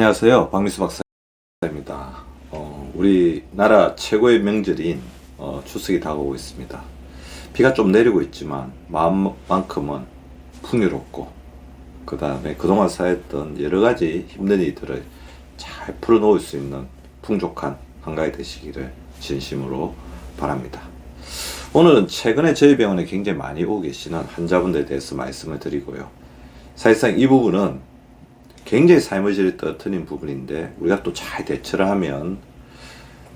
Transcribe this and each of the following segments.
안녕하세요. 박미수 박사입니다. 어, 우리나라 최고의 명절인 어, 추석이 다가오고 있습니다. 비가 좀 내리고 있지만 마음만큼은 풍요롭고 그 다음에 그동안 쌓였던 여러 가지 힘든 일들을 잘 풀어놓을 수 있는 풍족한 한가위 되시기를 진심으로 바랍니다. 오늘은 최근에 저희 병원에 굉장히 많이 오고 계시는 환자분들에 대해서 말씀을 드리고요. 사실상 이 부분은 굉장히 삶의 질을 떨어뜨린 부분인데 우리가 또 잘 대처를 하면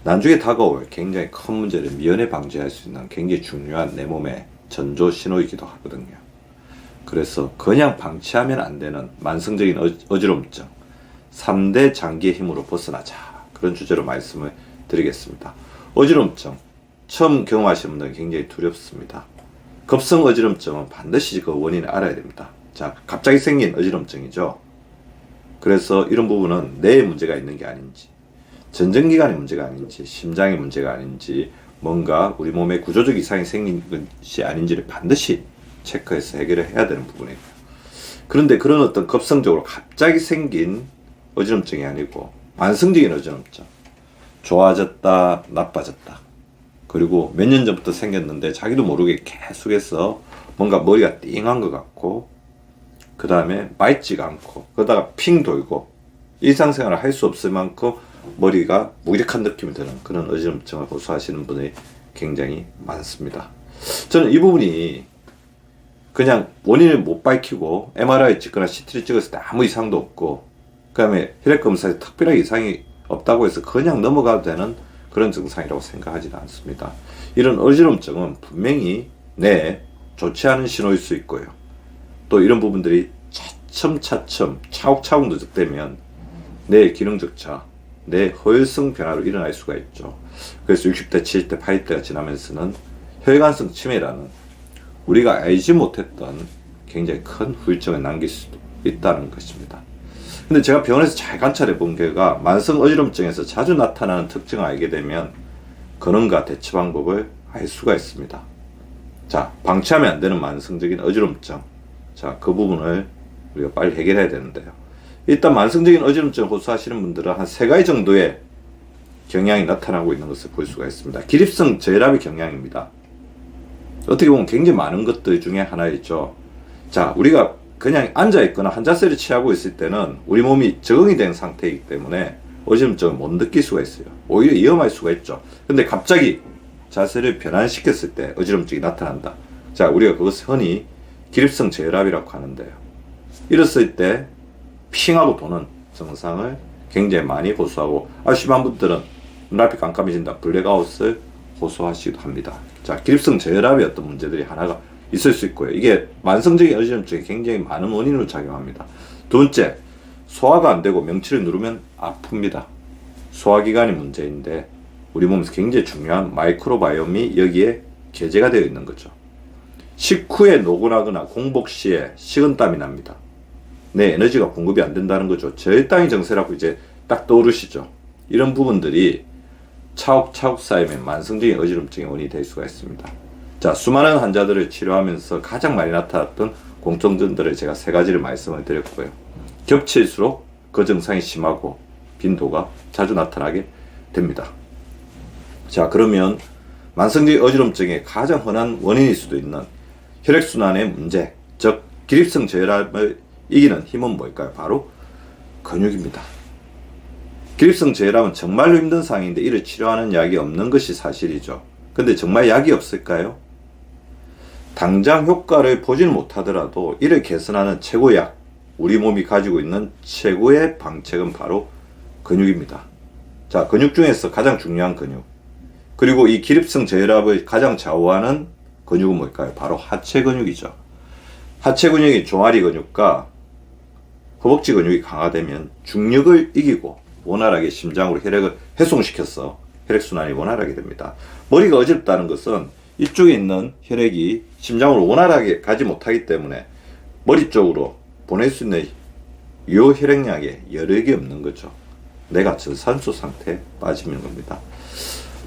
나중에 다가올 굉장히 큰 문제를 미연에 방지할 수 있는 굉장히 중요한 내 몸의 전조 신호이기도 하거든요. 그래서 그냥 방치하면 안 되는 만성적인 어, 어지럼증 3대 장기의 힘으로 벗어나자 그런 주제로 말씀을 드리겠습니다. 어지럼증 처음 경험하시는 분들은 굉장히 두렵습니다. 급성 어지럼증은 반드시 그 원인을 알아야 됩니다. 자, 갑자기 생긴 어지럼증이죠. 그래서 이런 부분은 뇌에 문제가 있는 게 아닌지, 전정기관의 문제가 아닌지, 심장의 문제가 아닌지, 뭔가 우리 몸에 구조적 이상이 생긴 것이 아닌지를 반드시 체크해서 해결을 해야 되는 부분이에요. 그런데 그런 어떤 급성적으로 갑자기 생긴 어지럼증이 아니고 만성적인 어지럼증, 좋아졌다, 나빠졌다. 그리고 몇 년 전부터 생겼는데 자기도 모르게 계속해서 뭔가 머리가 띵한 것 같고 그 다음에 맑지가 않고 그러다가 핑 돌고 일상생활을 할 수 없을 만큼 머리가 무기력한 느낌이 드는 그런 어지럼증을 호소하시는 분이 굉장히 많습니다. 저는 이 부분이 그냥 원인을 못 밝히고 MRI 찍거나 CT를 찍었을 때 아무 이상도 없고 그 다음에 혈액 검사에 특별한 이상이 없다고 해서 그냥 넘어가도 되는 그런 증상이라고 생각하지는 않습니다. 이런 어지럼증은 분명히 내 좋지 않은 신호일 수 있고요. 또 이런 부분들이 차츰차츰 차곡차곡 누적되면 내 기능 적자, 내 허혈성 변화로 일어날 수가 있죠. 그래서 60대, 70대, 80대가 지나면서는 혈관성 치매라는 우리가 알지 못했던 굉장히 큰 후유증을 남길 수도 있다는 것입니다. 근데 제가 병원에서 잘 관찰해 본 결과 만성 어지럼증에서 자주 나타나는 특징을 알게 되면 근원과 대처 방법을 알 수가 있습니다. 자, 방치하면 안 되는 만성적인 어지럼증. 자, 그 부분을 우리가 빨리 해결해야 되는데요. 일단 만성적인 어지럼증 호소하시는 분들은 한 세 가지 정도의 경향이 나타나고 있는 것을 볼 수가 있습니다. 기립성 저혈압의 경향입니다. 어떻게 보면 굉장히 많은 것들 중에 하나였죠. 자, 우리가 그냥 앉아 있거나 한 자세를 취하고 있을 때는 우리 몸이 적응이 된 상태이기 때문에 어지럼증을 못 느낄 수가 있어요. 오히려 위험할 수가 있죠. 근데 갑자기 자세를 변환시켰을 때 어지럼증이 나타난다. 자, 우리가 그것을 흔히 기립성 저혈압이라고 하는데요. 이랬을 때 핑하고 도는 증상을 굉장히 많이 호소하고 아심한 분들은 눈앞이 깜깜해진다. 블랙아웃을 호소하시기도 합니다. 자, 기립성 저혈압의 어떤 문제들이 하나가 있을 수 있고요. 이게 만성적인 어지럼증에 굉장히 많은 원인으로 작용합니다. 두 번째, 소화가 안 되고 명치를 누르면 아픕니다. 소화기관이 문제인데 우리 몸에서 굉장히 중요한 마이크로바이옴이 여기에 개재가 되어 있는 거죠. 식후에 노곤하거나 공복 시에 식은땀이 납니다. 내 에너지가 공급이 안 된다는 거죠. 저혈당이 정세라고 이제 딱 떠오르시죠. 이런 부분들이 차곡차곡 쌓이면 만성적인 어지럼증의 원인이 될 수가 있습니다. 자, 수많은 환자들을 치료하면서 가장 많이 나타났던 공통점들을 제가 세 가지를 말씀을 드렸고요. 겹칠수록 그 증상이 심하고 빈도가 자주 나타나게 됩니다. 자, 그러면 만성적인 어지럼증의 가장 흔한 원인일 수도 있는 혈액순환의 문제, 즉 기립성 저혈압을 이기는 힘은 뭘까요? 바로 근육입니다. 기립성 저혈압은 정말로 힘든 상황인데 이를 치료하는 약이 없는 것이 사실이죠. 근데 정말 약이 없을까요? 당장 효과를 보지는 못하더라도 이를 개선하는 최고 약, 우리 몸이 가지고 있는 최고의 방책은 바로 근육입니다. 자, 근육 중에서 가장 중요한 근육. 그리고 이 기립성 저혈압을 가장 좌우하는 근육은 뭘까요? 바로 하체 근육이죠. 하체 근육이 종아리 근육과 허벅지 근육이 강화되면 중력을 이기고 원활하게 심장으로 혈액을 해송시켜서 혈액순환이 원활하게 됩니다. 머리가 어지럽다는 것은 이쪽에 있는 혈액이 심장으로 원활하게 가지 못하기 때문에 머리 쪽으로 보낼 수 있는 요 혈액량에 여력이 없는 거죠. 내가 저산소 상태에 빠지는 겁니다.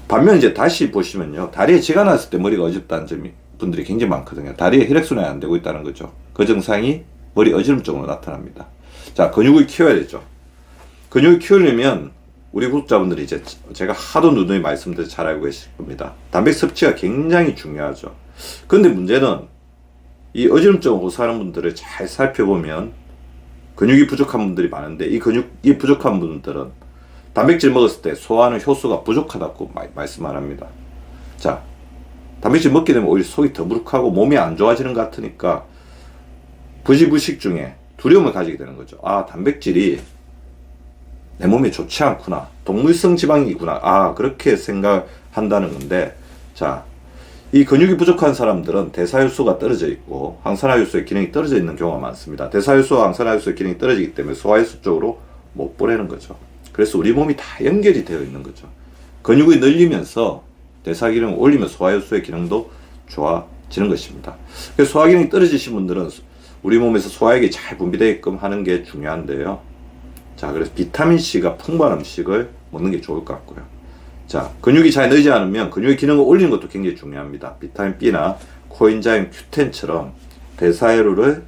반면 이제 다시 보시면요. 다리에 쥐가 났을 때 머리가 어지럽다는 점이 분들이 굉장히 많거든요. 다리에 혈액순환이 안 되고 있다는 거죠. 그 증상이 머리 어지럼증으로 나타납니다. 자, 근육을 키워야 되죠. 근육을 키우려면 우리 구독자분들이 이제 제가 하도 누누이 말씀드려 잘 알고 계실 겁니다. 단백 섭취가 굉장히 중요하죠. 근데 문제는 이 어지럼증을 호소하는 분들을 잘 살펴보면 근육이 부족한 분들이 많은데 이 근육이 부족한 분들은 단백질 먹었을 때 소화하는 효소가 부족하다고 마- 말씀을 합니다. 자, 단백질 먹게 되면 오히려 속이 더부룩하고 몸이 안 좋아지는 것 같으니까 부지부식 중에 두려움을 가지게 되는 거죠. 아, 단백질이 내 몸에 좋지 않구나. 동물성 지방이구나. 아, 그렇게 생각한다는 건데, 자, 이 근육이 부족한 사람들은 대사효소가 떨어져 있고 항산화효소의 기능이 떨어져 있는 경우가 많습니다. 대사효소와 항산화효소의 기능이 떨어지기 때문에 소화효소 쪽으로 못 보내는 거죠. 그래서 우리 몸이 다 연결이 되어 있는 거죠. 근육이 늘리면서 대사 기능을 올리면 소화효소의 기능도 좋아지는 것입니다. 소화 기능이 떨어지신 분들은 우리 몸에서 소화액이 잘 분비되게끔 하는 게 중요한데요. 자, 그래서 비타민 C가 풍부한 음식을 먹는 게 좋을 것 같고요. 자, 근육이 잘 늘지 않으면 근육의 기능을 올리는 것도 굉장히 중요합니다. 비타민 B나 코엔자임 Q10처럼 대사회로를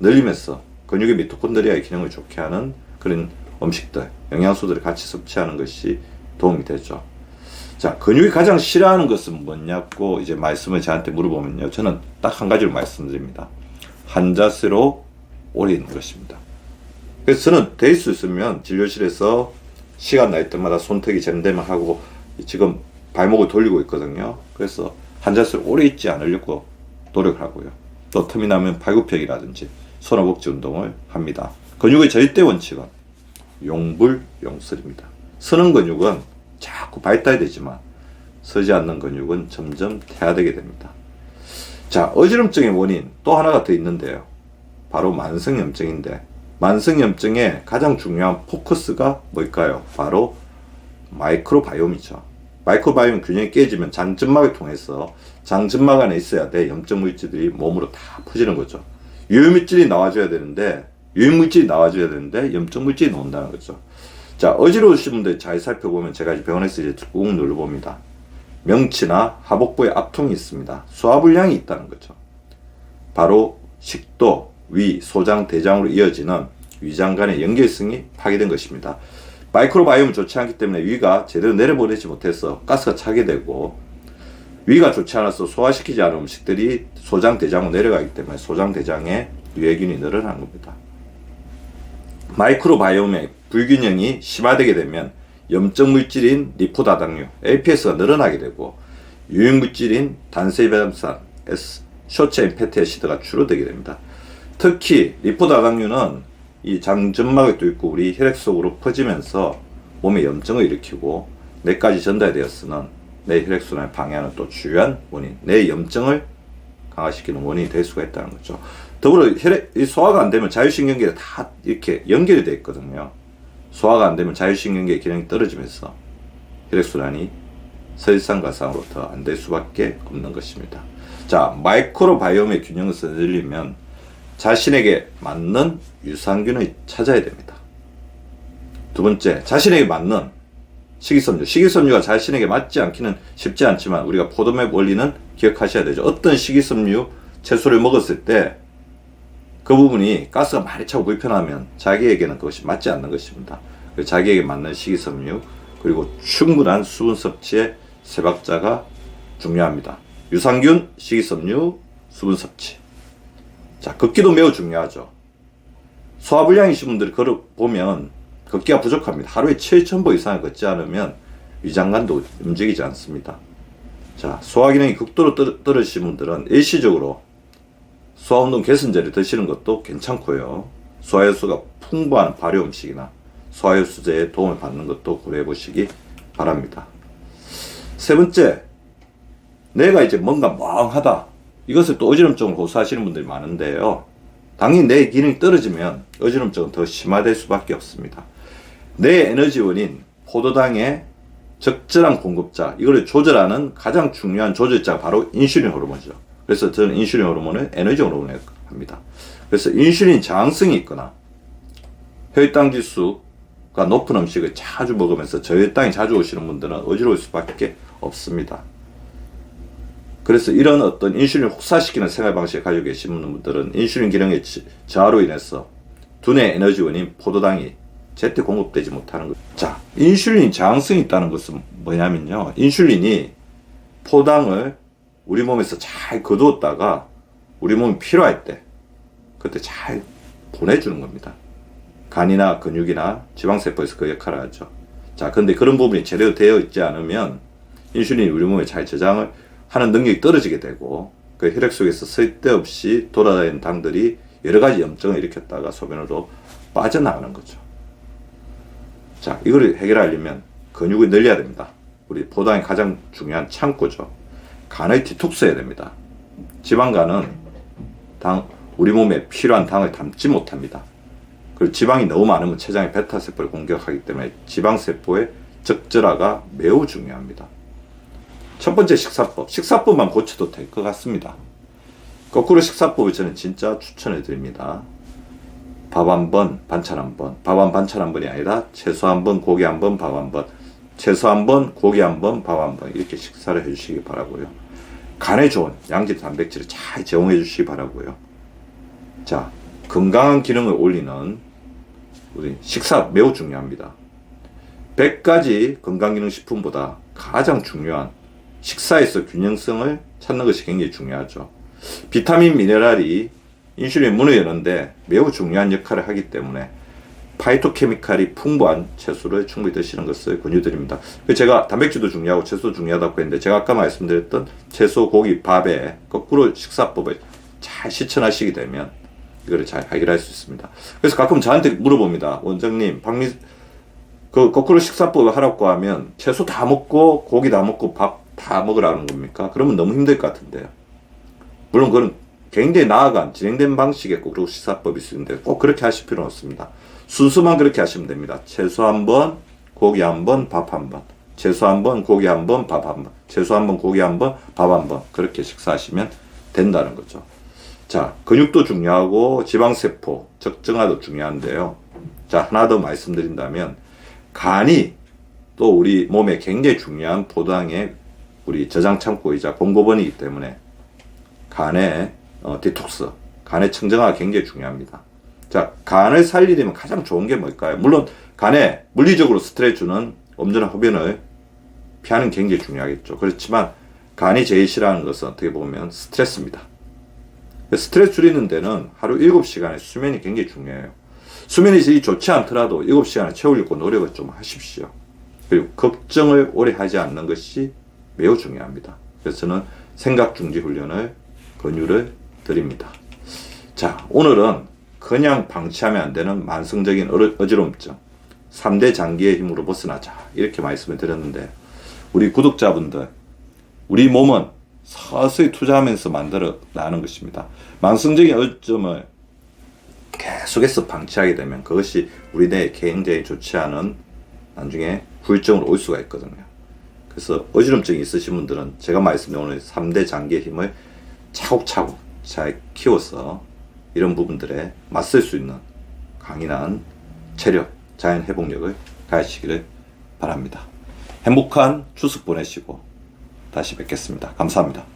늘리면서 근육의 미토콘드리아의 기능을 좋게 하는 그런 음식들, 영양소들을 같이 섭취하는 것이 도움이 되죠. 자, 근육이 가장 싫어하는 것은 뭐냐고 이제 말씀을 저한테 물어보면요. 저는 딱 한 가지로 말씀드립니다. 한자세로 오래 있는 것입니다. 그래서 저는 될 수 있으면 진료실에서 시간 날 때마다 손턱이 잼되면 하고 지금 발목을 돌리고 있거든요. 그래서 한자세로 오래 있지 않으려고 노력을 하고요. 또 틈이 나면 발굽혀기라든지 손허벅지 운동을 합니다. 근육의 절대 원칙은 용불 용설입니다. 서는 근육은 자꾸 발달되지만 서지 않는 근육은 점점 퇴화되게 됩니다. 자, 어지럼증의 원인 또 하나가 더 있는데요. 바로 만성염증인데 만성염증의 가장 중요한 포커스가 뭘까요? 바로 마이크로바이옴이죠. 마이크로바이옴 균형이 깨지면 장점막을 통해서 장점막 안에 있어야 돼 염증 물질들이 몸으로 다 퍼지는 거죠. 유해 물질이 나와줘야 되는데 유해 물질이 나와줘야 되는데 염증 물질이 나온다는 거죠. 자 어지러우신 분들 잘 살펴보면 제가 병원에서 이제 꾹 눌러봅니다. 명치나 하복부에 압통이 있습니다. 소화불량이 있다는 거죠. 바로 식도, 위, 소장, 대장으로 이어지는 위장 간의 연결성이 파괴된 것입니다. 마이크로바이옴이 좋지 않기 때문에 위가 제대로 내려보내지 못해서 가스가 차게 되고 위가 좋지 않아서 소화시키지 않은 음식들이 소장, 대장으로 내려가기 때문에 소장, 대장에 유해균이 늘어나는 겁니다. 마이크로바이옴의 불균형이 심화되게 되면 염증 물질인 리포다당류 APS가 늘어나게 되고 유해 물질인 단세이베람산 S 쇼체인 패티애시드가 줄어들게 됩니다. 특히 리포다당류는 이 장점막에 뚫고 우리 혈액 속으로 퍼지면서 몸에 염증을 일으키고 뇌까지 전달되었으는 내 혈액순환을 방해하는 또 주요한 원인, 내 염증을 강화시키는 원인이 될 수가 있다는 거죠. 더불어 혈액, 이 소화가 안 되면 자율신경계에 다 이렇게 연결이 되어 있거든요. 소화가 안 되면 자율신경계 기능이 떨어지면서 혈액순환이 설상가상으로 더 안 될 수밖에 없는 것입니다. 자, 마이크로바이옴의 균형을 늘리면 자신에게 맞는 유산균을 찾아야 됩니다. 두 번째, 자신에게 맞는 식이섬유. 식이섬유가 자신에게 맞지 않기는 쉽지 않지만 우리가 포도맵 원리는 기억하셔야 되죠. 어떤 식이섬유 채소를 먹었을 때 그 부분이 가스가 많이 차고 불편하면 자기에게는 그것이 맞지 않는 것입니다. 자기에게 맞는 식이섬유 그리고 충분한 수분 섭취의 세 박자가 중요합니다. 유산균, 식이섬유, 수분 섭취. 자, 걷기도 매우 중요하죠. 소화불량이신 분들이 걸어 보면 걷기가 부족합니다. 하루에 7,000보 이상을 걷지 않으면 위장관도 움직이지 않습니다. 자, 소화기능이 극도로 떨- 떨어지신 분들은 일시적으로 소화운동 개선제를 드시는 것도 괜찮고요. 소화효소가 풍부한 발효 음식이나 소화효소제의 도움을 받는 것도 고려해 보시기 바랍니다. 세 번째, 내가 이제 뭔가 멍하다. 이것을 또 어지럼증을 호소하시는 분들이 많은데요. 당연히 내 기능이 떨어지면 어지럼증은 더 심화될 수밖에 없습니다. 내 에너지원인 포도당의 적절한 공급자, 이거를 조절하는 가장 중요한 조절자가 바로 인슐린 호르몬이죠. 그래서 저는 인슐린 호르몬을 에너지 호르몬이라고 합니다. 그래서 인슐린 저항성이 있거나 혈당 지수가 높은 음식을 자주 먹으면서 저혈당이 자주 오시는 분들은 어지러울 수밖에 없습니다. 그래서 이런 어떤 인슐린 혹사시키는 생활 방식을 가지고 계신 분들은 인슐린 기능의 지- 저하로 인해서 두뇌 에너지원인 포도당이 제때 공급되지 못하는 것. 자, 인슐린 저항성이 있다는 것은 뭐냐면요. 인슐린이 포당을 우리 몸에서 잘 거두었다가 우리 몸이 필요할 때 그때 잘 보내주는 겁니다. 간이나 근육이나 지방세포에서 그 역할을 하죠. 자, 근데 그런 부분이 제대로 되어 있지 않으면 인슐린이 우리 몸에 잘 저장을 하는 능력이 떨어지게 되고 그 혈액 속에서 쓸데없이 돌아다니는 당들이 여러 가지 염증을 일으켰다가 소변으로 빠져나가는 거죠. 자, 이거를 해결하려면 근육을 늘려야 됩니다. 우리 포당의 가장 중요한 창고죠. 간을 디톡스 해야 됩니다. 지방간은 당, 우리 몸에 필요한 당을 담지 못합니다. 그리고 지방이 너무 많으면 췌장의 베타세포를 공격하기 때문에 지방세포의 적절화가 매우 중요합니다. 첫 번째 식사법. 식사법만 고쳐도 될 것 같습니다. 거꾸로 식사법을 저는 진짜 추천해 드립니다. 밥 한 번, 반찬 한 번. 밥 한 반찬 한 번이 아니라 채소 한 번, 고기 한 번, 밥 한 번. 채소 한 번, 고기 한 번, 밥 한 번. 이렇게 식사를 해 주시기 바라고요. 간에 좋은 양질 단백질을 잘 제공해 주시기 바라고요. 자, 건강한 기능을 올리는 우리 식사 매우 중요합니다. 100가지 건강기능식품보다 가장 중요한 식사에서 균형성을 찾는 것이 굉장히 중요하죠. 비타민, 미네랄이 인슐린 문을 여는데 매우 중요한 역할을 하기 때문에 파이토케미칼이 풍부한 채소를 충분히 드시는 것을 권유드립니다. 그 제가 단백질도 중요하고 채소도 중요하다고 했는데 제가 아까 말씀드렸던 채소, 고기, 밥에 거꾸로 식사법을 잘 실천하시게 되면 이거를 잘 해결할 수 있습니다. 그래서 가끔 저한테 물어봅니다. 원장님, 박미, 그 거꾸로 식사법을 하라고 하면 채소 다 먹고 고기 다 먹고 밥 다 먹으라는 겁니까? 그러면 너무 힘들 것 같은데요. 물론 그건 굉장히 나아간 진행된 거꾸로 식사법일 수 있는데 꼭 그렇게 하실 필요는 없습니다. 순수만 그렇게 하시면 됩니다. 채소 한 번, 고기 한 번, 밥 한 번. 채소 한 번, 고기 한 번, 밥 한 번. 채소 한 번, 고기 한 번, 밥 한 번. 그렇게 식사하시면 된다는 거죠. 자, 근육도 중요하고 지방세포 적정화도 중요한데요. 자, 하나 더 말씀드린다면 간이 또 우리 몸에 굉장히 중요한 포당의 우리 저장 창고이자 공급원이기 때문에 간의 어, 디톡스, 간의 청정화가 굉장히 중요합니다. 자, 간을 살리려면 가장 좋은 게 뭘까요? 물론 간에 물리적으로 스트레스 주는 엄전한 흡연을 피하는 게 굉장히 중요하겠죠. 그렇지만 간이 제일 싫어하는 것은 어떻게 보면 스트레스입니다. 스트레스 줄이는 데는 하루 7시간의 수면이 굉장히 중요해요. 수면이 좋지 않더라도 7시간을 채우려고 노력을 좀 하십시오. 그리고 걱정을 오래 하지 않는 것이 매우 중요합니다. 그래서 저는 생각 중지 훈련을 권유를 드립니다. 자, 오늘은 그냥 방치하면 안 되는 만성적인 어지럼증, 3대 장기의 힘으로 벗어나자. 이렇게 말씀을 드렸는데, 우리 구독자분들, 우리 몸은 서서히 투자하면서 만들어 나는 것입니다. 만성적인 어점을 계속해서 방치하게 되면 그것이 우리 뇌에 굉장히 좋지 않은 나중에 후유증으로 올 수가 있거든요. 그래서 어지럼증이 있으신 분들은 제가 말씀드린 오늘 3대 장기의 힘을 차곡차곡 잘 키워서 이런 부분들에 맞설 수 있는 강인한 체력, 자연 회복력을 가지시기를 바랍니다. 행복한 추석 보내시고 다시 뵙겠습니다. 감사합니다.